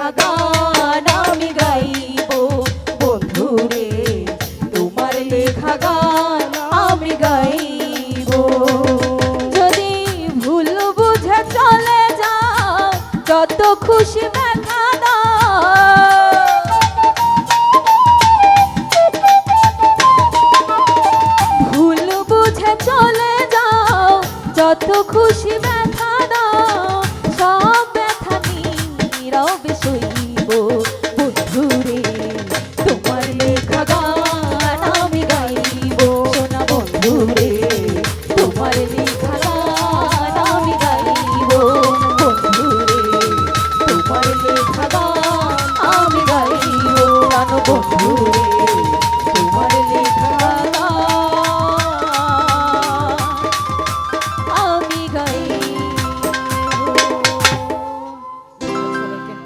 আমি গাইব। বন্ধুরে, তোমার লেখা আমি গাইব। যদি ভুল বুঝে চলে যাও যত খুশি মেলা Oh,